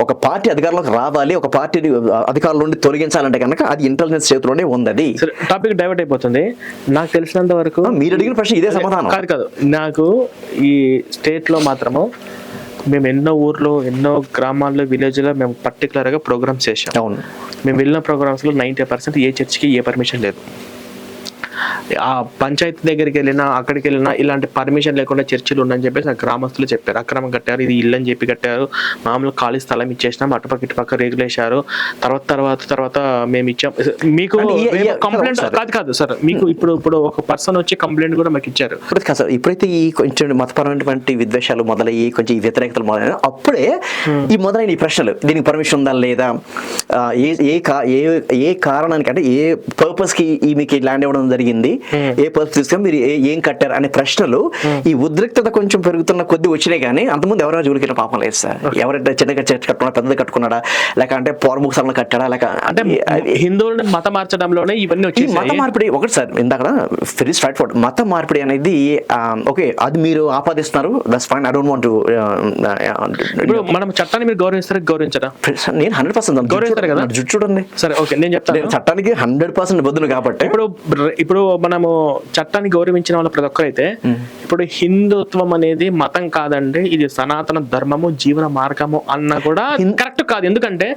Speaker 2: ఒక పార్టీ అధికారంలోకి రావాలి ఒక పార్టీని అధికారంలో నుండి తొలగించాలంటే కనుక అది ఇంటెలిజెన్స్ చేతిలోనే ఉంది
Speaker 1: టాపిక్ డైవర్ట్ అయిపోతుంది. నాకు తెలిసినంత వరకు
Speaker 2: మీరు అడిగిన ప్రశ్న ఇదే సమాధానం.
Speaker 1: కాదు కాదు. నాకు ఈ స్టేట్లో మాత్రము మేము ఎన్నో ఊర్లో ఎన్నో గ్రామాల్లో విలేజ్లో మేము పర్టికులర్గా ప్రోగ్రామ్స్ చేసాం
Speaker 2: అవును.
Speaker 1: మేము వెళ్ళిన ప్రోగ్రామ్స్లో నైంటీ పర్సెంట్ ఏ చర్చికి ఏ పర్మిషన్ లేదు. ఆ పంచాయతీ దగ్గరికి వెళ్ళినా అక్కడికి వెళ్ళినా ఇలాంటి పర్మిషన్ లేకుండా చర్చిలు ఉండని చెప్పేసి ఆ గ్రామస్తులు చెప్పారు. అక్రమం కట్టారు ఇది ఇల్లు అని చెప్పి కట్టారు. మామూలు ఖాళీ స్థలం ఇచ్చేసినాం అటుపక్క ఇటుపక్క రేగులు వేశారు. తర్వాత తర్వాత తర్వాత మేము ఇచ్చాం. మీకు కంప్లైంట్. కాదు కాదు సార్. మీకు ఇప్పుడు ఇప్పుడు ఒక పర్సన్ వచ్చి కంప్లైంట్ కూడా మాకు ఇచ్చారు.
Speaker 2: ఇప్పుడు కాదు సార్. ఇప్పుడైతే ఈ కొంచెం మతపరమైనటువంటి విద్వేషాలు మొదలయ్యి కొంచెం ఈ వ్యతిరేకతలు మొదలైన అప్పుడే ఈ మొదలైన ఈ ప్రశ్నలు దీనికి పర్మిషన్ ఉందా లేదా? ఏ ఏ ఏ కారణానికి అంటే ఏ పర్పస్కి ఈ మీకు ల్యాండ్ ఇవ్వడం జరిగింది? ఏ తీసుకొని మీరు ఏ- కట్టారు అనే ప్రశ్నలు ఈ ఉద్రిక్తత కొంచెం పెరుగుతున్న కొద్ది వచ్చినాయి కానీ అంతకుముందు ఎవరైనా జోలికి పాపం లేదు సార్. ఎవరైతే చిన్నగా చర్చ కట్టుకున్నా పెద్దది కట్టుకున్నాడా లేక అంటే పోర్ముఖ సభలో కట్టాడా లేక
Speaker 1: అంటే హిందువులను మత మార్చడంలోనే ఇవన్నీ
Speaker 2: ఈ మత మార్పిడి ఒకటి సార్ ఇందాక వెరీ స్ట్రైట్ ఫార్వర్డ్ మత మార్పిడి అనేది ఓకే అది మీరు ఆపాదిస్తున్నారు that's fine I don't want
Speaker 1: ఇప్పుడు మనం చట్టాన్ని మీరు గౌరవిస్తారా గౌరవించరా?
Speaker 2: నేను హండ్రెడ్ పర్సెంట్
Speaker 1: గౌరవిస్తారు కదా?
Speaker 2: జుట్టు చూడండి
Speaker 1: సరే ఓకే నేను చెప్తాను.
Speaker 2: చట్టానికి హండ్రెడ్ పర్సెంట్ బదులు కాబట్టి.
Speaker 1: ఇప్పుడు ఇప్పుడు మనము చట్టాన్ని గౌరవించిన వాళ్ళ ప్రతి ఒక్కరైతే ఇప్పుడు హిందుత్వం అనేది మతం కాదండి ఇది సనాతన ధర్మము జీవన మార్గము అన్న కూడా కరెక్ట్ కాదు. ఎందుకంటే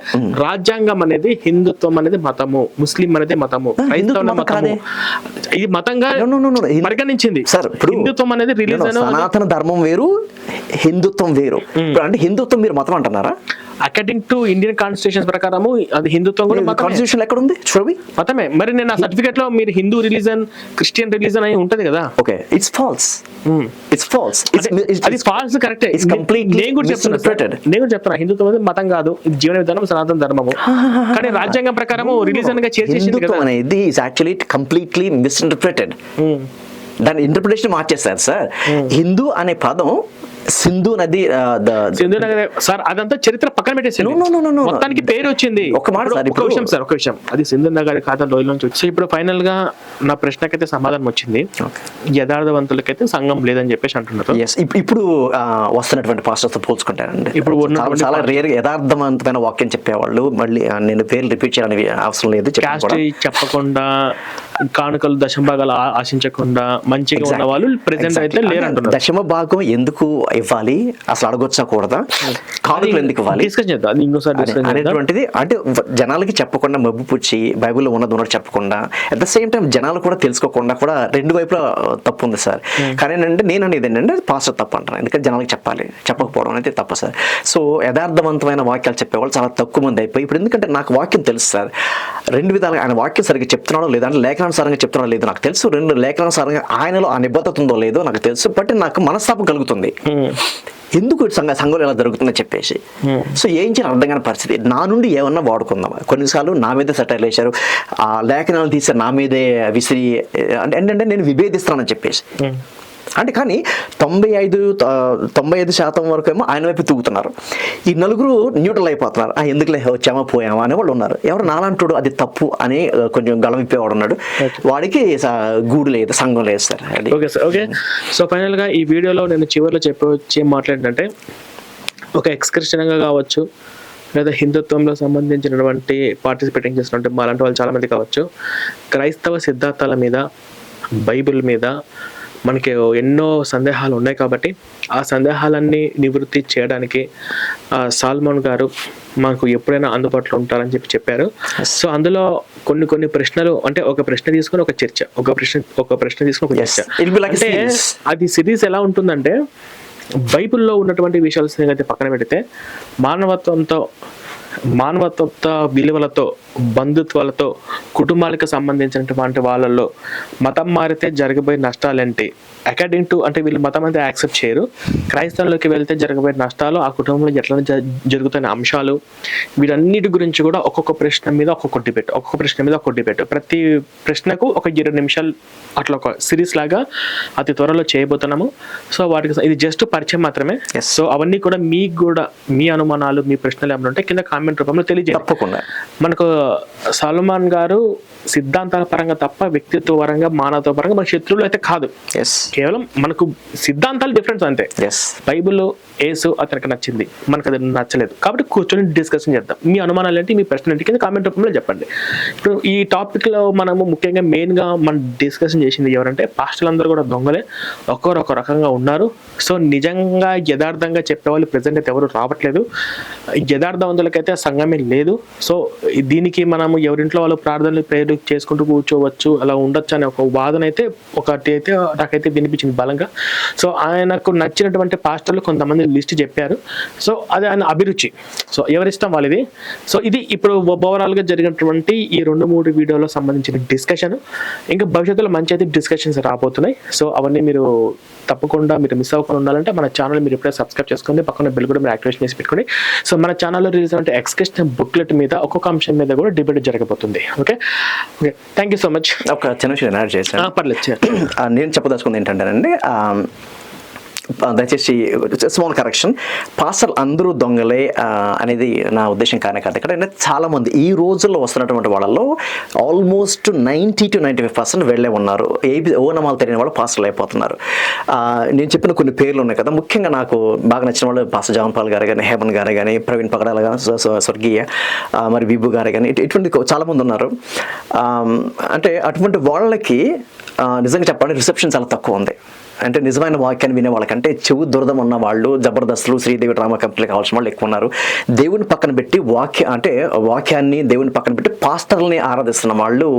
Speaker 1: రాజ్యాంగం అనేది హిందుత్వం అనేది మతము ముస్లిం అనేది మతము మతము. ఇది మతంగా పరిగణించింది.
Speaker 2: సార్ ఇప్పుడు
Speaker 1: హిందుత్వం అనేది రిలీజన్
Speaker 2: సనాతన ధర్మం వేరు హిందుత్వం వేరు. అంటే హిందుత్వం మీరు మతం అంటున్నారా?
Speaker 1: అకార్డింగ్ టు ఇండియన్ కాన్స్టిట్యూషన్ ప్రకారము అది హిందుత్వం కూడా.
Speaker 2: కాన్స్టిట్యూషన్ ఎక్కడ ఉంది చూడవి
Speaker 1: మతమే. మరి నేను ఆ సర్టిఫికేట్లో మీరు హిందూ రిలీజన్ క్రిస్టియన్ రిలీజన్ అని ఉంటది కదా.
Speaker 2: Okay it's false. It's false
Speaker 1: అది ఫాల్స్ కరెక్టే
Speaker 2: It's completely
Speaker 1: నేను కూడా చెప్తున్నా. నేను కూడా చెప్తున్నా. హిందుత్వం అనేది మతం కాదు. ఇది జీవన విధానం సనాతన ధర్మము. కానీ రాజ్యాంగం ప్రకారము రిలీజన్గా చేసేసింది
Speaker 2: హిందుత్వం
Speaker 1: కదా
Speaker 2: అనేది ఇస్ యాక్చువల్లీ కంప్లీట్లీ మిస్ఇంటర్ప్రిటెడ్. దాని ఇంటర్ప్రిటేషన్ మార్చేస్తారు సార్ హిందూ అనే పదం సింధు నది
Speaker 1: సింధు నగర్ సార్ అదంతా చరిత్ర పక్కన
Speaker 2: no.
Speaker 1: మొత్తానికి పేరు వచ్చింది
Speaker 2: ఒక్క మాట సార్,
Speaker 1: ఒక విషయం సార్ ఒక విషయం. అది సింధు నగర్ ఖాతా లోయల నుంచి వచ్చి ఇప్పుడు ఫైనల్గా నా ప్రశ్నకైతే సమాధానం వచ్చింది. యథార్థవంతులకైతే సంఘం లేదని చెప్పేసి అంటున్నారు.
Speaker 2: ఇప్పుడు వస్తున్నటువంటి పాస్టర్స్తో పోల్చుకుంటారండి
Speaker 1: ఇప్పుడు
Speaker 2: చాలా రేర్ యథార్థవంతమైన వాక్యం చెప్పేవాళ్ళు. మళ్ళీ నేను పేర్లు రిపీట్ చేయాలని అవసరం లేదు.
Speaker 1: చెప్పకుండా కానుకలు దశంభాగాలు ఆశించకుండా మంచిగా ఉన్న వాళ్ళు ప్రెసెంట్ అయితే లేరు
Speaker 2: దశమ భాగం ఎందుకు ఇవ్వాలి. అసలు అడగొచ్చా కూడదా? కానుకలు ఎందుకు ఇవ్వాలి. అనేటువంటిది అంటే జనాలకి చెప్పకుండా మబ్బు పుచ్చి బైబిల్లో ఉన్నది ఉన్నట్టు చెప్పకుండా అట్ ద సేమ్ టైం జనాలు కూడా తెలుసుకోకుండా కూడా రెండు వైపులా తప్పు ఉంది సార్. కానీ ఏంటంటే నేను అనేది ఏంటంటే పాస్టర్ తప్పు అంటాను ఎందుకంటే జనాలకి చెప్పాలి. చెప్పకపోవడం అనేది తప్పు సార్. సో యథార్థవంతమైన వాక్యాలు చెప్పేవాళ్ళు చాలా తక్కువ మంది అయిపోయి ఇప్పుడు ఎందుకంటే నాకు వాక్యం తెలుసు సార్. రెండు విధాలుగా ఆయన వాక్యం సరిగ్గా చెప్తున్నాడో లేదో అంటే లేఖనానుసారంగా చెప్తున్నాడో లేదో నాకు తెలుసు. రెండు లేఖనానుసారంగా ఆయనలో ఆ నిబద్ధత ఉందో లేదో నాకు తెలుసు. బట్ నాకు మనస్తాపం కలుగుతుంది. ఎందుకు సంఘ సంఘంలో ఇలా జరుగుతుందని చెప్పేసి. సో ఏం చేయాలి అర్థం కాని పరిస్థితి. నా నుండి ఏమన్నా వాడుకుందాం కొన్నిసార్లు నా మీదే సెటైల్ వేశారు. ఆ లేఖనాలు తీసి నా మీదే విసిరి అంటే ఏంటంటే నేను విభేదిస్తానని చెప్పేసి. అంటే కానీ తొంభై ఐదు తొంభై ఐదు శాతం వరకు ఏమో ఆయన వైపు తూగుతున్నారు ఈ నలుగురు న్యూట్రల్ అయిపోతున్నారు. ఆ ఎందుకులే వచ్చామా పోయామా అనే వాళ్ళు ఉన్నారు. ఎవరు నాలంటాడు అది తప్పు అని కొంచెం గళం ఇప్పేవాడు ఉన్నాడు వాడికి గూడు లేదు సంఘం లేదు sir
Speaker 1: okay sir okay so ఫైనల్గా ఈ వీడియోలో నేను చివరిలో చెప్పవచ్చు ఏం మాట్లాడిందంటే ఒక ఎక్స్ క్రిస్టియన్గా కావచ్చు లేదా హిందుత్వంలో సంబంధించినటువంటి పార్టిసిపేటింగ్ చేసినటువంటి మా అలాంటి వాళ్ళు చాలా మంది కావచ్చు క్రైస్తవ సిద్ధాంతాల మీద బైబిల్ మీద మనకి ఎన్నో సందేహాలు ఉన్నాయి కాబట్టి ఆ సందేహాలన్నీ నివృత్తి చేయడానికి ఆ, సాల్మోన్ గారు మాకు ఎప్పుడైనా అందుబాటులో ఉంటారని చెప్పి చెప్పారు సో అందులో కొన్ని కొన్ని ప్రశ్నలు అంటే ఒక ప్రశ్న తీసుకొని ఒక చర్చ ఒక ప్రశ్న ఒక ప్రశ్న తీసుకొని ఒక. చర్చ అంటే. అది సిరీస్ ఎలా ఉంటుందంటే బైబిల్లో ఉన్నటువంటి విషయాలు అయితే పక్కన పెడితే మానవత్వంతో మానవత్వ విలువలతో బంధుత్వాలతో కుటుంబాలకు సంబంధించినటువంటి వాళ్ళల్లో మతం మారితే జరగబోయే నష్టాలేంటి? అకార్డింగ్ టు అంటే వీళ్ళు మతం అయితే యాక్సెప్ట్ చేయరు. క్రైస్తవంలోకి వెళ్తే జరగబోయే నష్టాలు ఆ కుటుంబంలో ఎట్లా జరుగుతున్న అంశాలు. వీటన్నిటి గురించి కూడా ఒక్కొక్క ప్రశ్న మీద ఒక్కొక్క డిబేట్ ఒక్కొక్క ప్రశ్న మీద ఒక్కొక్క డిబేట్. ప్రతి ప్రశ్నకు ఒక ఇరవై నిమిషాలు అట్లా ఒక సిరీస్ లాగా అతి త్వరలో చేయబోతున్నాము. సో వాటికి ఇది జస్ట్ పరిచయం మాత్రమే. సో అవన్నీ కూడా మీకు కూడా మీ అనుమానాలు మీ ప్రశ్నలు ఏమైనా ఉంటే కింద కామెంట్ రూపంలో తెలియజేయండి.
Speaker 2: తప్పకుండా.
Speaker 1: మనకు సల్మాన్ గారు సిద్ధాంతాల పరంగా తప్ప వ్యక్తిత్వ పరంగా మానవత్వ పరంగా మన శత్రువులు అయితే కాదు.
Speaker 2: ఎస్
Speaker 1: కేవలం మనకు సిద్ధాంతాలు డిఫరెన్స్ అంతే.
Speaker 2: ఎస్
Speaker 1: బైబిల్ ఏసు అతనికి నచ్చింది. మనకు అది నచ్చలేదు. కాబట్టి కూర్చొని డిస్కషన్ చేద్దాం. మీ అనుమానాలు ఏంటి? మీ ప్రశ్న ఏంటి? కింద కామెంట్ రూపంలో చెప్పండి. ఇప్పుడు ఈ టాపిక్లో మనము ముఖ్యంగా మెయిన్గా మనం డిస్కషన్ చేసింది ఎవరంటే పాస్టర్లు అందరూ కూడా దొంగలే. ఒక్కొరు ఒక రకంగా ఉన్నారు. సో నిజంగా యథార్థంగా చెప్పేవాళ్ళు ప్రజెంట్ అయితే ఎవరు రావట్లేదు. యథార్థవంతులకైతే ఆ సంఘమే లేదు. సో దీనికి మనము ఎవరింట్లో వాళ్ళు ప్రార్థనలు ప్రేయర్ చేసుకుంటూ కూర్చోవచ్చు అలా ఉండొచ్చు అనే ఒక వాదన అయితే ఒకటి అయితే నాకైతే వినిపించింది బలంగా. సో ఆయనకు నచ్చినటువంటి పాస్టర్లు కొంతమంది లిస్ట్ చెప్పారు. సో అది ఆయన అభిరుచి. సో ఎవరిష్టం వాళ్ళది? సో ఇది ఇప్పుడు ఓవరాల్గా జరిగినటువంటి ఈ రెండు మూడు వీడియోలో సంబంధించిన డిస్కషన్ ఇంకా భవిష్యత్తులో మంచి అయితే డిస్కషన్స్ రాబోతున్నాయి. సో అవన్నీ మీరు తప్పకుండా మీరు మిస్ అవ్వకుండా ఉండాలంటే మన ఛానల్ మీరు ఎప్పుడైనా సబ్స్క్రైబ్ చేసుకోండి. పక్కన బెల్ కూడా మీరు యాక్టివేషన్ చేసి పెట్టుకోండి. సో మన ఛానల్లో రిలీజ్ అంటే ఎక్స్కషన్ బుక్లెట్ మీద ఒక్కొక్క అంశం మీద కూడా డిబేట్ జరగబోతుంది. Okay okay thank you so much
Speaker 2: ఒక చిన్న విషయం యాడ్ చేశాను
Speaker 1: పర్లేదు
Speaker 2: నేను చెప్పదలుచుకుంది ఏంటంటేనండి దయచేసి స్మాల్ కరెక్షన్ పాస్టర్లు అందరూ దొంగలే అనేది నా ఉద్దేశం కానే కాదు ఇక్కడ చాలామంది ఈ రోజుల్లో వస్తున్నటువంటి వాళ్ళలో almost ninety two ninety five percent వెళ్ళే ఉన్నారు. ఏ ఓనమాలు తెలియని వాళ్ళు పాస్టర్లు అయిపోతున్నారు. Uh, నేను చెప్పిన కొన్ని పేర్లు ఉన్నాయి కదా. ముఖ్యంగా నాకు బాగా నచ్చిన వాళ్ళు పాస్టర్ జాన్పాల్ గారు కానీ హేమన్ గారు కానీ ప్రవీణ్ పగడాల గారు స్వర్గీయ మరి విభు గారు కానీ ఇటు- ఇటువంటి చాలామంది ఉన్నారు. Um, అంటే అటువంటి వాళ్ళకి uh, నిజంగా చెప్పాలంటే రిసెప్షన్ చాలా తక్కువ ఉంది. అంటే నిజమైన వాక్యాన్ని వినే వాళ్ళకంటే చెవు దురదం ఉన్న వాళ్ళు జబర్దస్తులు శ్రీదేవి డ్రామా కంపెనీలు కావాల్సిన వాళ్ళు ఎక్కువ ఉన్నారు. దేవుని పక్కన పెట్టి వాక్య అంటే వాక్యాన్ని దేవుని పక్కన పెట్టి పాస్టర్లని ఆరాధిస్తున్న వాళ్ళు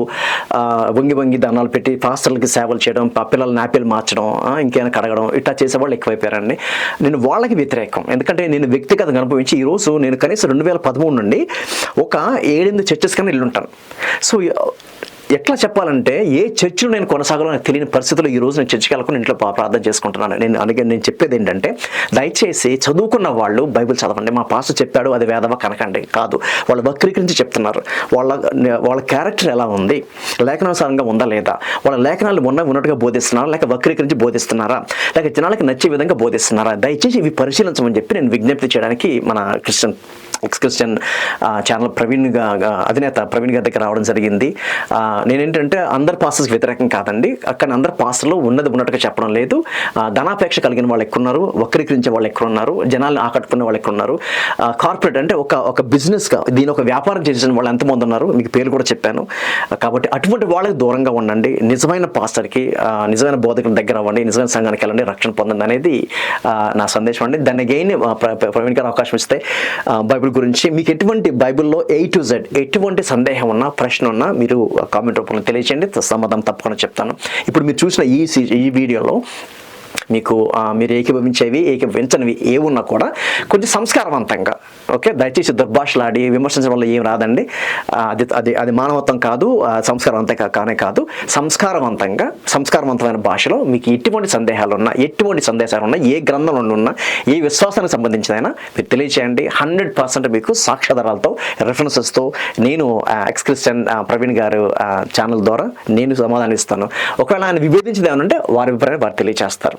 Speaker 2: వంగి వంగి దానాలు పెట్టి పాస్టర్లకి సేవలు చేయడం పిల్లల నాపిల్ మార్చడం ఇంకేమైనా కడగడం ఇట్లా చేసే వాళ్ళు ఎక్కువైపోయారండి. నేను వాళ్ళకి వ్యతిరేకం. ఎందుకంటే నేను వ్యక్తిగతంగా అనుభవించి ఈరోజు నేను కనీసం రెండు వేల పదమూడు నుండి ఒక ఏడెనిమిది చర్చెస్ కన్నా వెళ్ళుంటాను సో ఎట్లా చెప్పాలంటే ఏ చర్చిలో నేను కొనసాగాలో నాకు తెలియని పరిస్థితుల్లో ఈ రోజు నేను చర్చికి వెళ్ళకుండా ఇంట్లో ప్రార్థన చేసుకుంటున్నాను. నేను అందుకే నేను చెప్పేది ఏంటంటే దయచేసి చదువుకున్న వాళ్ళు బైబిల్ చదవండి. మా పాస్టర్ చెప్పాడు అది వేదవ కనకండి. కాదు. వాళ్ళు వక్రీకరించి చెప్తున్నారు. వాళ్ళ వాళ్ళ క్యారెక్టర్ ఎలా ఉంది? లేఖనానుసారంగా ఉందా లేదా? వాళ్ళ లేఖనాలు ఉన్న ఉన్నట్టుగా బోధిస్తున్నారా? లేక వక్రీకరించి బోధిస్తున్నారా? లేక జనాలకు నచ్చే విధంగా బోధిస్తున్నారా? దయచేసి ఇవి పరిశీలించమని చెప్పి నేను విజ్ఞప్తి చేయడానికి మన క్రిస్టియన్ ఎక్స్ క్రిస్టియన్ ఛానల్ ప్రవీణ్గా అధినేత ప్రవీణ్ గారి దగ్గర రావడం జరిగింది. నేనేంటంటే అందరు పాస్టర్స్ వ్యతిరేకం కాదండి. అక్కడ అందరు పాస్టర్లు ఉన్నది ఉన్నట్టుగా చెప్పడం లేదు. ధనాపేక్ష కలిగిన వాళ్ళు ఎక్కువ ఉన్నారు వక్రీకరించే వాళ్ళు ఎక్కువ ఉన్నారు జనాలను ఆకట్టుకునే వాళ్ళు ఎక్కువ ఉన్నారు కార్పొరేట్ అంటే ఒక ఒక బిజినెస్గా దీని ఒక వ్యాపారం చేసిన వాళ్ళు ఎంతమంది ఉన్నారు మీకు పేరు కూడా చెప్పాను. కాబట్టి అటువంటి వాళ్ళకి దూరంగా ఉండండి. నిజమైన పాస్టర్కి నిజమైన బోధకుల దగ్గర అవ్వండి నిజమైన సంఘానికి వెళ్ళండి రక్షణ పొందండి అనేది నా సందేశం అండి. దాన్ని అగైన్ ప్రవీణ్ గారు అవకాశం ఇస్తే బైబిల్ గురించి మీకు ఎటువంటి బైబిల్లో ఏ టు జెడ్ ఎటువంటి సందేహం ఉన్నా ప్రశ్న ఉన్నా మీరు కామెంట్ రూపంలో తెలియచేయండి. సమాధానం తప్పకుండా చెప్తాను. ఇప్పుడు మీరు చూసిన ఈ ఈ వీడియోలో మీకు మీరు ఏకీభవించేవి ఏకీభవించనివి ఏమున్నా కూడా కొంచెం సంస్కారవంతంగా ఓకే? దయచేసి దుర్భాషలాడి విమర్శించడం వల్ల ఏం రాదండి. అది అది అది మానవత్వం కాదు సంస్కారవంతంగా సంస్కారవంతం కానే కాదు. సంస్కారవంతంగా సంస్కారవంతమైన భాషలో మీకు ఎటువంటి సందేహాలు ఉన్నా ఎటువంటి సందేశాలు ఉన్నా ఏ గ్రంథంలో ఉన్నా ఏ విశ్వాసానికి సంబంధించినైనా మీరు తెలియచేయండి. హండ్రెడ్ పర్సెంట్ మీకు సాక్ష్యాధారాలతో రెఫరెన్సెస్తో నేను ఎక్స్ క్రిస్టియన్ ప్రవీణ్ గారు ఛానల్ ద్వారా నేను సమాధానం ఇస్తాను ఒకవేళ ఆయన విభేదించింది ఏమంటే వారి అభిప్రాయం వారు తెలియచేస్తారు.